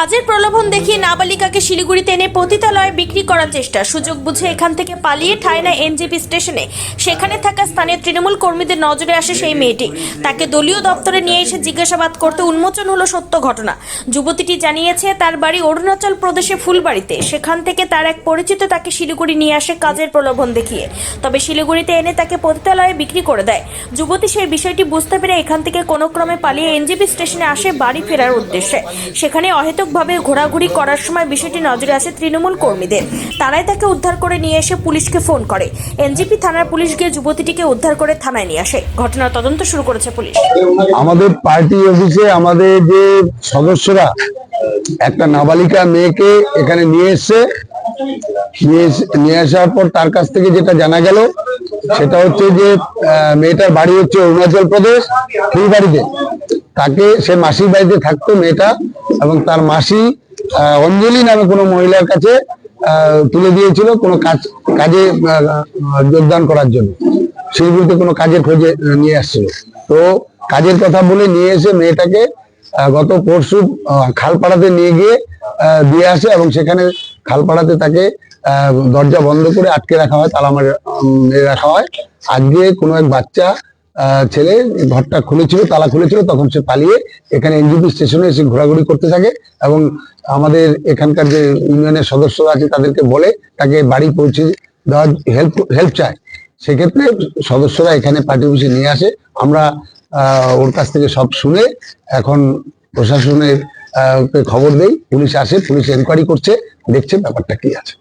কাজের প্রলোভন দেখিয়ে নাবালিকাকে শিলিগুড়িতে এনে পতিতালয়ে বিক্রি করার চেষ্টা। সুযোগ বুঝে এখান থেকে পালিয়ে ঠায়না এনজেপি স্টেশনে। সেখানে থাকা স্থানীয় তৃণমূল কর্মীদের নজরে আসে সেই মেয়েটি। তাকে দলীয় দপ্তরে নিয়ে এসে জিজ্ঞাসাবাদ করতে উন্মোচন হলো সত্য ঘটনা। যুবতীটি জানিয়েছে, তার বাড়ি অরুণাচল প্রদেশে ফুলবাড়িতে। সেখান থেকে তার এক পরিচিত তাকে শিলিগুড়ি নিয়ে আসে কাজের প্রলোভন দেখিয়ে। তবে শিলিগুড়িতে এনে তাকে পতিতালয়ে বিক্রি করে দেয়। যুবতী সেই বিষয়টি বুঝতে পেরে এখান থেকে কোনো ক্রমে পালিয়ে এনজেপি স্টেশনে আসে বাড়ি ফেরার উদ্দেশ্যে। সেখানে অহেতুকভাবে ঘোরাঘুরি করার সময় বিষয়টি নজরে আসে তৃণমূল কর্মীদের। তারাই তাকে উদ্ধার করে নিয়ে এসে পুলিশকে ফোন করে। এনজিপি থানার পুলিশ গিয়ে যুবতীটিকে উদ্ধার করে থানায় নিয়ে আসে। ঘটনার তদন্ত শুরু করেছে পুলিশ। আমাদের পার্টি অফিসে আমাদের যে সদস্যরা, একটা নাবালিকা মেয়েকে এখানে নিয়ে এসছে। নিয়ে আসার পর তার কাছ থেকে যেটা জানা গেল, সেটা হচ্ছে যে মেয়েটার বাড়ি হচ্ছে অরুণাচল প্রদেশ, ফুলবাড়িতে। তাকে সে মাসির বাড়িতে থাকতো মেয়েটা এবং তার মাসি অঞ্জলি নামে কোনো মহিলার কাছে তুলে দিয়েছিল কোনো কাজ কাজে যোগদান করার জন্য। শিলিগুড়িতে কোনো কাজের খোঁজে নিয়ে আসছিল। তো কাজের কথা বলে নিয়ে এসে মেয়েটাকে গত পরশু খালপাড়াতে নিয়ে গিয়ে দিয়ে আসে এবং সেখানে খালপাড়াতে তাকে দরজা বন্ধ করে আটকে রাখা হয় তালা মারে উম, রাখা হয়। আজকে কোনো এক বাচ্চা ছেলে ঘরটা খুলেছিল, তালা খুলেছিল, তখন সে পালিয়ে এখানে এনজিপি স্টেশনে এসে ঘোরাঘুরি করতে থাকে এবং আমাদের এখানকার যে ইউনিয়নের সদস্যরা আছে তাদেরকে বলে তাকে বাড়ি পৌঁছে দেওয়ার হেল্প হেল্প চায়। সেক্ষেত্রে সদস্যরা এখানে পার্টি অফিসে নিয়ে আসে। আমরা ওর কাছ থেকে সব শুনে এখন প্রশাসনের খবর দেই, পুলিশ আসে, পুলিশ এনকোয়ারি করছে, দেখছে ব্যাপারটা কি আছে।